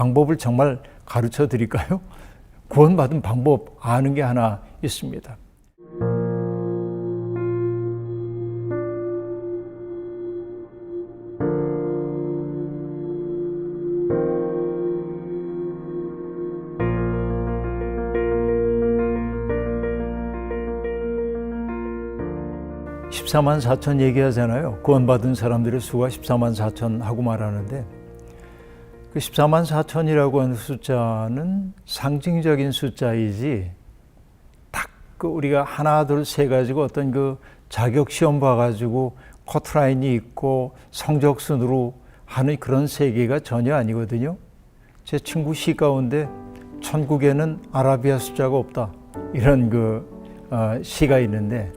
방법을 정말 가르쳐 드릴까요? 구원받은 방법 아는 게 하나 있습니다. 십사만 4천 얘기하잖아요. 구원받은 사람들의 수가 14만 4천 하고 말하는데 그 14만 4천이라고 하는 숫자는 상징적인 숫자이지 딱 그 우리가 하나 둘 세 가지고 어떤 그 자격 시험 봐 가지고 커트라인이 있고 성적 순으로 하는 그런 세계가 전혀 아니거든요. 제 친구 시 가운데 천국에는 아라비아 숫자가 없다 이런 그 어, 시가 있는데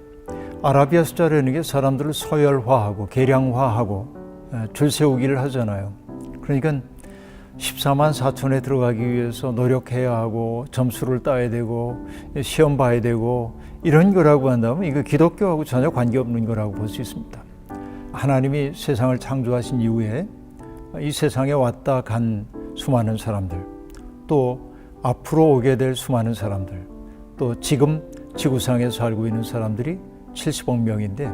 아라비아 숫자라는 게 사람들을 서열화하고 계량화하고 어, 줄 세우기를 하잖아요. 그러니까 14만 4천에 들어가기 위해서 노력해야 하고 점수를 따야 되고 시험 봐야 되고 이런 거라고 한다면 이거 기독교하고 전혀 관계없는 거라고 볼 수 있습니다. 하나님이 세상을 창조하신 이후에 이 세상에 왔다 간 수많은 사람들 또 앞으로 오게 될 수많은 사람들 또 지금 지구상에 살고 있는 사람들이 70억 명인데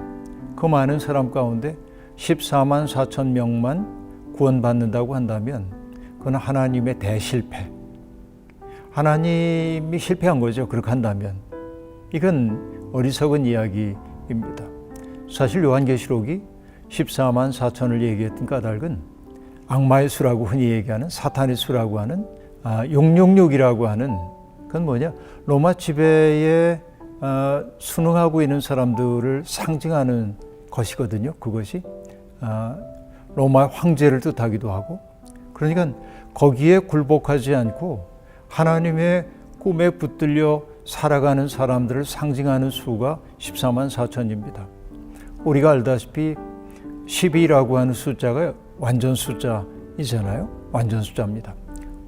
그 많은 사람 가운데 14만 4천 명만 구원받는다고 한다면 그건 하나님의 대실패. 하나님이 실패한 거죠. 그렇게 한다면. 이건 어리석은 이야기입니다. 사실 요한계시록이 14만 4천을 얘기했던 까닭은 악마의 수라고 흔히 얘기하는 사탄의 수라고 하는 아, 666이라고 하는 그건 뭐냐? 로마 지배에 어, 순응하고 있는 사람들을 상징하는 것이거든요. 그것이 아, 로마 황제를 뜻하기도 하고 그러니까 거기에 굴복하지 않고 하나님의 꿈에 붙들려 살아가는 사람들을 상징하는 수가 14만 4천입니다. 우리가 알다시피 12라고 하는 숫자가 완전 숫자이잖아요. 완전 숫자입니다.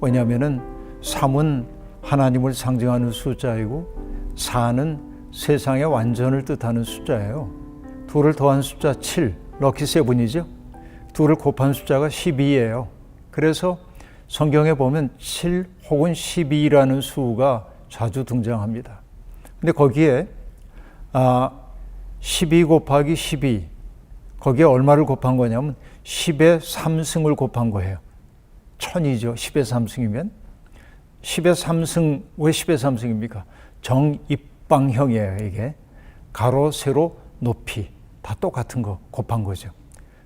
왜냐하면은 3은 하나님을 상징하는 숫자이고 4는 세상의 완전을 뜻하는 숫자예요. 둘을 더한 숫자 7, 럭키 세븐이죠. 둘을 곱한 숫자가 12예요. 그래서 성경에 보면 7 혹은 12라는 수가 자주 등장합니다. 근데 거기에 아, 12 곱하기 12 거기에 얼마를 곱한 거냐면 10의 3승을 곱한 거예요. 천이죠. 10의 3승이면 10의 3승 왜 10의 3승입니까? 정입방형이에요, 이게. 가로, 세로, 높이 다 똑같은 거 곱한 거죠.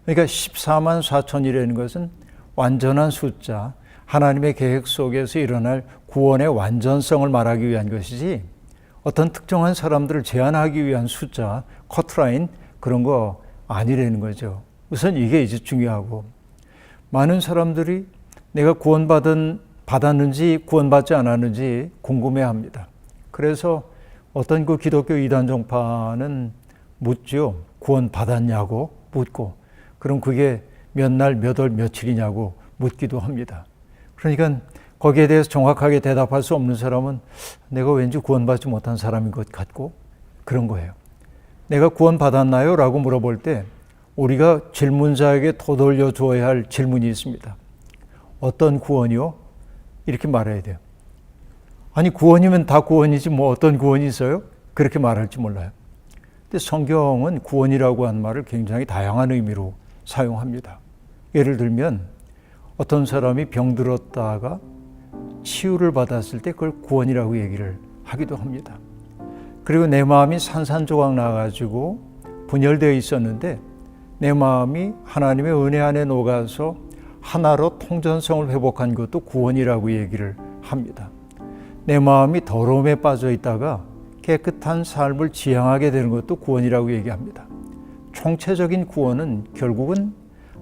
그러니까 14만 4천이라는 것은 완전한 숫자, 하나님의 계획 속에서 일어날 구원의 완전성을 말하기 위한 것이지 어떤 특정한 사람들을 제한하기 위한 숫자, 커트라인 그런 거 아니라는 거죠. 우선 이게 이제 중요하고 많은 사람들이 내가 구원받은 받았는지 구원받지 않았는지 궁금해합니다. 그래서 어떤 그 기독교 이단 종파는 묻죠. 구원 받았냐고 묻고 그럼 그게 몇 날, 몇 월, 며칠이냐고 묻기도 합니다. 그러니까 거기에 대해서 정확하게 대답할 수 없는 사람은 내가 왠지 구원받지 못한 사람인 것 같고 그런 거예요. 내가 구원받았나요? 라고 물어볼 때 우리가 질문자에게 도돌려 주어야 할 질문이 있습니다. 어떤 구원이요? 이렇게 말해야 돼요. 아니, 구원이면 다 구원이지 뭐 어떤 구원이 있어요? 그렇게 말할지 몰라요. 근데 성경은 구원이라고 한 말을 굉장히 다양한 의미로 사용합니다. 예를 들면 어떤 사람이 병들었다가 치유를 받았을 때 그걸 구원이라고 얘기를 하기도 합니다. 그리고 내 마음이 산산조각 나가지고 분열되어 있었는데 내 마음이 하나님의 은혜 안에 녹아서 하나로 통전성을 회복한 것도 구원이라고 얘기를 합니다. 내 마음이 더러움에 빠져 있다가 깨끗한 삶을 지향하게 되는 것도 구원이라고 얘기합니다. 총체적인 구원은 결국은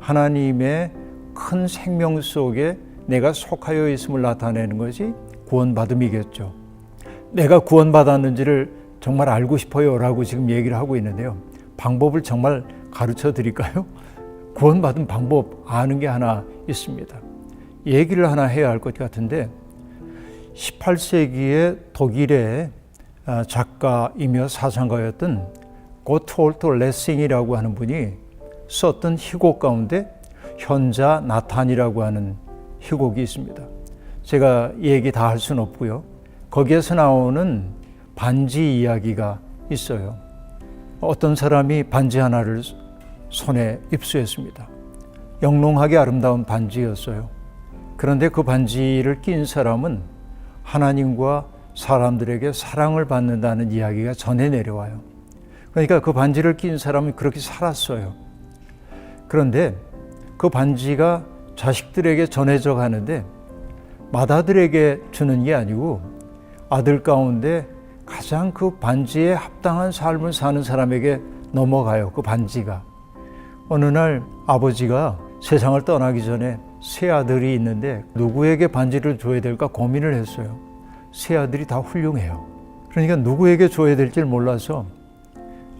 하나님의 큰 생명 속에 내가 속하여 있음을 나타내는 것이 구원받음이겠죠. 내가 구원받았는지를 정말 알고 싶어요 라고 지금 얘기를 하고 있는데요. 방법을 정말 가르쳐 드릴까요? 구원받은 방법 아는 게 하나 있습니다. 얘기를 하나 해야 할 것 같은데 18세기의 독일의 작가이며 사상가였던 고트홀트 레싱이라고 하는 분이 썼던 희곡 가운데 현자 나탄이라고 하는 희곡이 있습니다. 제가 얘기 다 할 수는 없고요. 거기에서 나오는 반지 이야기가 있어요. 어떤 사람이 반지 하나를 손에 입수했습니다. 영롱하게 아름다운 반지였어요. 그런데 그 반지를 낀 사람은 하나님과 사람들에게 사랑을 받는다는 이야기가 전해 내려와요. 그러니까 그 반지를 낀 사람은 그렇게 살았어요. 그런데 그 반지가 자식들에게 전해져 가는데 맏아들에게 주는 게 아니고 아들 가운데 가장 그 반지에 합당한 삶을 사는 사람에게 넘어가요. 그 반지가. 어느 날 아버지가 세상을 떠나기 전에 세 아들이 있는데 누구에게 반지를 줘야 될까 고민을 했어요. 세 아들이 다 훌륭해요. 그러니까 누구에게 줘야 될지 몰라서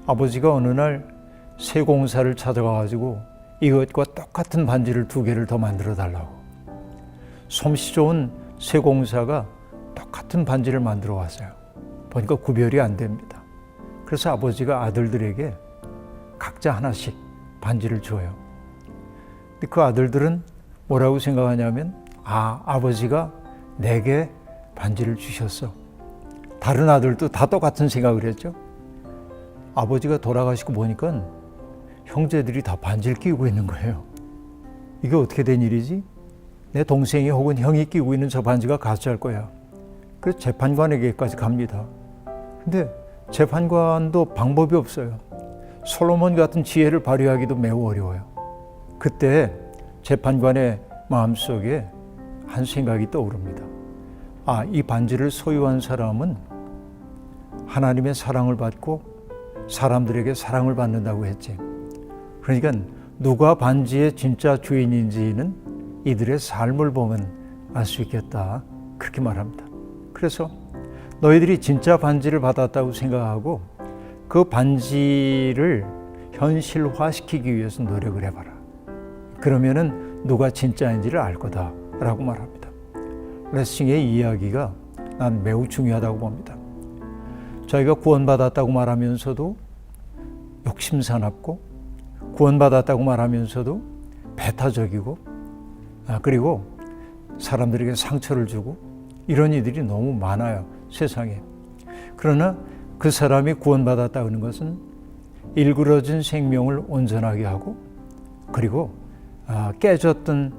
아버지가 어느 날 세공사를 찾아가 가지고 이것과 똑같은 반지를 두 개를 더 만들어 달라고. 솜씨 좋은 세공사가 똑같은 반지를 만들어 왔어요. 보니까 구별이 안 됩니다. 그래서 아버지가 아들들에게 각자 하나씩 반지를 줘요. 근데 그 아들들은 뭐라고 생각하냐면, 아, 아버지가 내게 반지를 주셨어. 다른 아들도 다 똑같은 생각을 했죠. 아버지가 돌아가시고 보니까 형제들이 다 반지를 끼고 있는 거예요. 이게 어떻게 된 일이지? 내 동생이 혹은 형이 끼고 있는 저 반지가 가짜일 거야. 그래서 재판관에게까지 갑니다. 근데 재판관도 방법이 없어요. 솔로몬 같은 지혜를 발휘하기도 매우 어려워요. 그때 재판관의 마음속에 한 생각이 떠오릅니다. 아, 이 반지를 소유한 사람은 하나님의 사랑을 받고 사람들에게 사랑을 받는다고 했지. 그러니까 누가 반지의 진짜 주인인지는 이들의 삶을 보면 알 수 있겠다. 그렇게 말합니다. 그래서 너희들이 진짜 반지를 받았다고 생각하고 그 반지를 현실화시키기 위해서 노력을 해봐라. 그러면은 누가 진짜인지를 알 거다라고 말합니다. 레싱의 이야기가 난 매우 중요하다고 봅니다. 저희가 구원받았다고 말하면서도 욕심 사납고 구원받았다고 말하면서도 배타적이고 아, 그리고 사람들에게 상처를 주고 이런 이들이 너무 많아요 세상에 그러나 그 사람이 구원받았다는 것은 일그러진 생명을 온전하게 하고 그리고 아, 깨졌던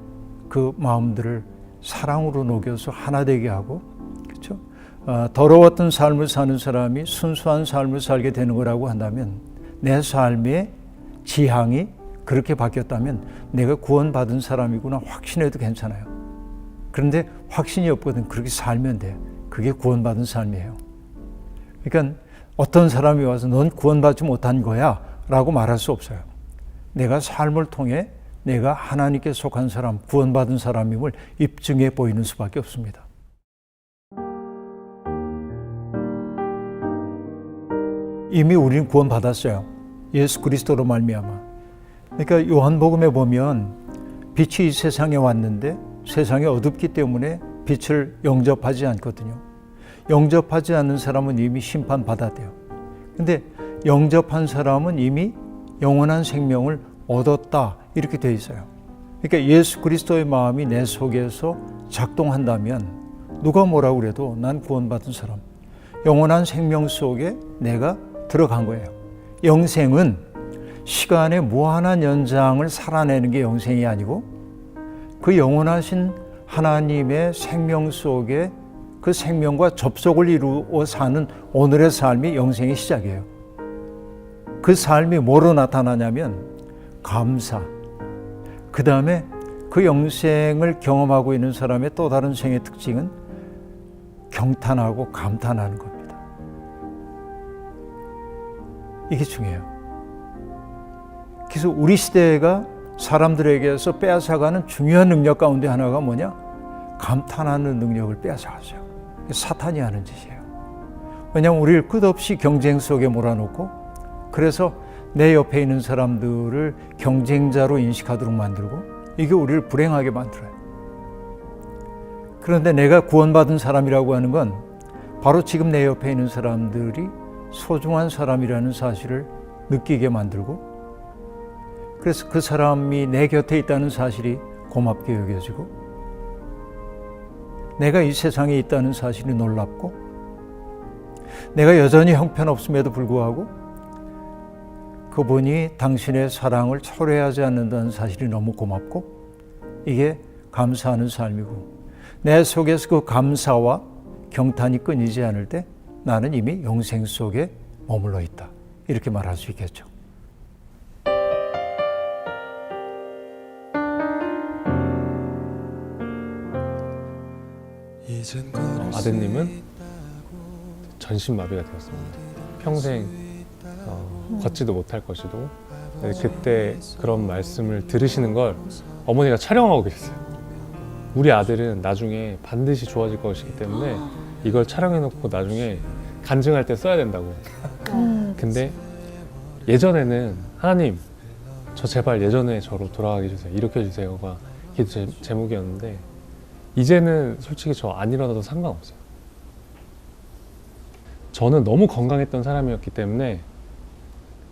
그 마음들을 사랑으로 녹여서 하나 되게 하고 그렇죠? 아, 더러웠던 삶을 사는 사람이 순수한 삶을 살게 되는 거라고 한다면 내 삶의 지향이 그렇게 바뀌었다면 내가 구원받은 사람이구나 확신해도 괜찮아요. 그런데 확신이 없거든 그렇게 살면 돼. 그게 구원받은 삶이에요. 그러니까 어떤 사람이 와서 넌 구원받지 못한 거야 라고 말할 수 없어요. 내가 삶을 통해 내가 하나님께 속한 사람, 구원받은 사람임을 입증해 보이는 수밖에 없습니다. 이미 우리는 구원받았어요. 예수 그리스도로 말미암아. 그러니까 요한복음에 보면 빛이 이 세상에 왔는데 세상이 어둡기 때문에 빛을 영접하지 않거든요. 영접하지 않는 사람은 이미 심판받았대요. 근데 영접한 사람은 이미 영원한 생명을 얻었다. 이렇게 되어 있어요. 그러니까 예수 그리스도의 마음이 내 속에서 작동한다면 누가 뭐라고 그래도 난 구원받은 사람. 영원한 생명 속에 내가 들어간 거예요. 영생은 시간의 무한한 연장을 살아내는 게 영생이 아니고 그 영원하신 하나님의 생명 속에 그 생명과 접속을 이루어 사는 오늘의 삶이 영생의 시작이에요. 그 삶이 뭐로 나타나냐면 감사. 그 다음에 그 영생을 경험하고 있는 사람의 또 다른 생의 특징은 경탄하고 감탄하는 겁 이게 중요해요. 그래서 우리 시대가 사람들에게서 빼앗아가는 중요한 능력 가운데 하나가 뭐냐? 감탄하는 능력을 빼앗아가죠. 사탄이 하는 짓이에요. 왜냐하면 우리를 끝없이 경쟁 속에 몰아넣고 그래서 내 옆에 있는 사람들을 경쟁자로 인식하도록 만들고 이게 우리를 불행하게 만들어요. 그런데 내가 구원받은 사람이라고 하는 건 바로 지금 내 옆에 있는 사람들이 소중한 사람이라는 사실을 느끼게 만들고 그래서 그 사람이 내 곁에 있다는 사실이 고맙게 여겨지고 내가 이 세상에 있다는 사실이 놀랍고 내가 여전히 형편없음에도 불구하고 그분이 당신의 사랑을 초래하지 않는다는 사실이 너무 고맙고 이게 감사하는 삶이고 내 속에서 그 감사와 경탄이 끊이지 않을 때 나는 이미 영생 속에 머물러 있다. 이렇게 말할 수 있겠죠. 어, 아드님은 전신마비가 되었습니다. 평생 어, 걷지도 못할 것이고 네, 그때 그런 말씀을 들으시는 걸 어머니가 촬영하고 계셨어요. 우리 아들은 나중에 반드시 좋아질 것이기 때문에 이걸 촬영해놓고 나중에 간증할 때 써야 된다고. 근데 예전에는 하나님 저 제발 예전에 저로 돌아가게 해주세요. 이렇게 해주세요가 기도 제, 제목이었는데 이제는 솔직히 저 안 일어나도 상관없어요. 저는 너무 건강했던 사람이었기 때문에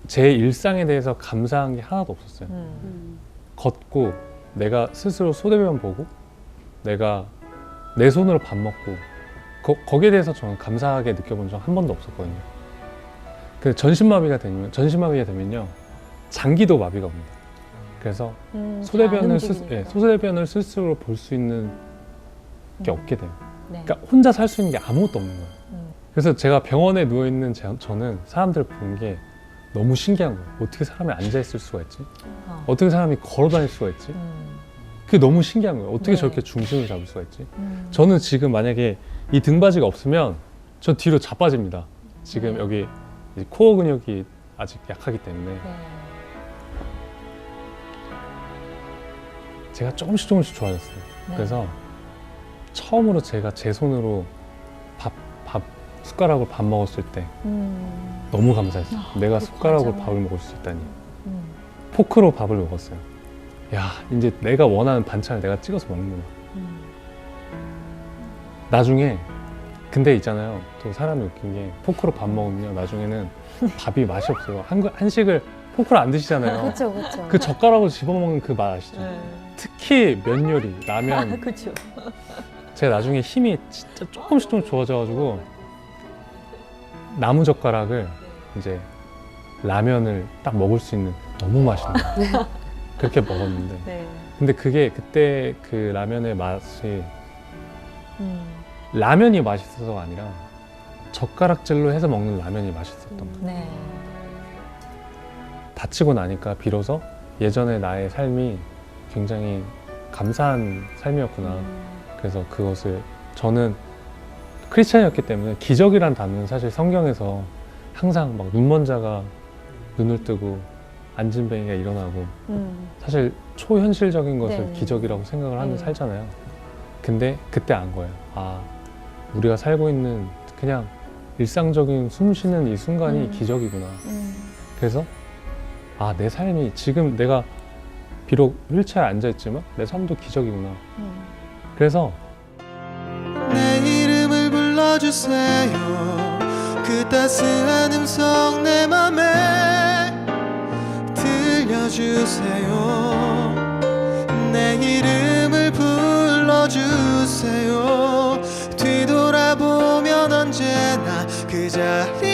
제 일상에 대해서 감사한 게 하나도 없었어요. 걷고 내가 스스로 소대면 보고 내가 내 손으로 밥 먹고 거, 거기에 대해서 저는 감사하게 느껴본 적 한 번도 없었거든요. 그 전신마비가 되면 전신마비가 되면요 장기도 마비가 옵니다. 그래서 소대변을 스, 예, 소대변을 스스로 볼 수 있는 게 없게 돼요. 네. 그러니까 혼자 살 수 있는 게 아무것도 없는 거예요. 음. 그래서 제가 병원에 누워 있는 저는 사람들 보는 게 너무 신기한 거예요. 어떻게 사람이 앉아 있을 수가 있지? 어. 어떻게 사람이 걸어 다닐 수가 있지? 음. 그게 너무 신기한 거예요. 어떻게 네. 저렇게 중심을 잡을 수가 있지? 음. 저는 지금 만약에 이 등받이가 없으면 저 뒤로 자빠집니다. 지금 네. 여기 이 코어 근육이 아직 약하기 때문에 네. 제가 조금씩 조금씩 좋아졌어요. 네. 그래서 처음으로 제가 제 손으로 밥, 밥 숟가락으로 밥 먹었을 때 음. 너무 감사했어요. 내가 그 숟가락으로. 밥을 먹을 수 있다니. 음. 포크로 밥을 먹었어요. 야, 이제 내가 원하는 반찬을 내가 찍어서 먹는구나. 음. 나중에 근데 있잖아요. 또 사람이 웃긴 게 포크로 밥 먹으면 나중에는 밥이 맛이 없어요. 한, 한식을 포크로 안 드시잖아요. 그렇죠, 그렇죠. 그 젓가락으로 집어먹는 그 맛 아시죠? 네. 특히 면 요리, 라면. 그렇죠. 제가 나중에 힘이 진짜 조금씩 좀 좋아져가지고 나무 젓가락을 이제 라면을 딱 먹을 수 있는 너무 맛있는 거예요. 그렇게 먹었는데 네. 근데 그게 그때 그 라면의 맛이 음. 라면이 맛있어서가 아니라 젓가락질로 해서 먹는 라면이 맛있었던 거예요. 네. 다치고 나니까 비로소 예전의 나의 삶이 굉장히 감사한 삶이었구나. 음. 그래서 그것을 저는 크리스찬이었기 때문에 기적이란 단어는 사실 성경에서 항상 막 눈먼 자가 눈을 뜨고 앉은 뱅이가 일어나고 음. 사실 초현실적인 것을 네. 기적이라고 생각을 하며 네. 살잖아요. 근데 그때 안 거예요. 아, 우리가 살고 있는 그냥 일상적인 숨 쉬는 이 순간이 음. 기적이구나. 음. 그래서 아, 내 삶이 지금 내가 비록 휠체어에 앉아 있지만 내 삶도 기적이구나. 음. 그래서 내 이름을 불러주세요 그 따스한 음성 내 맘에 들려주세요. 내 이름을 불러주세요. 뒤돌아보면 언제나 그 자리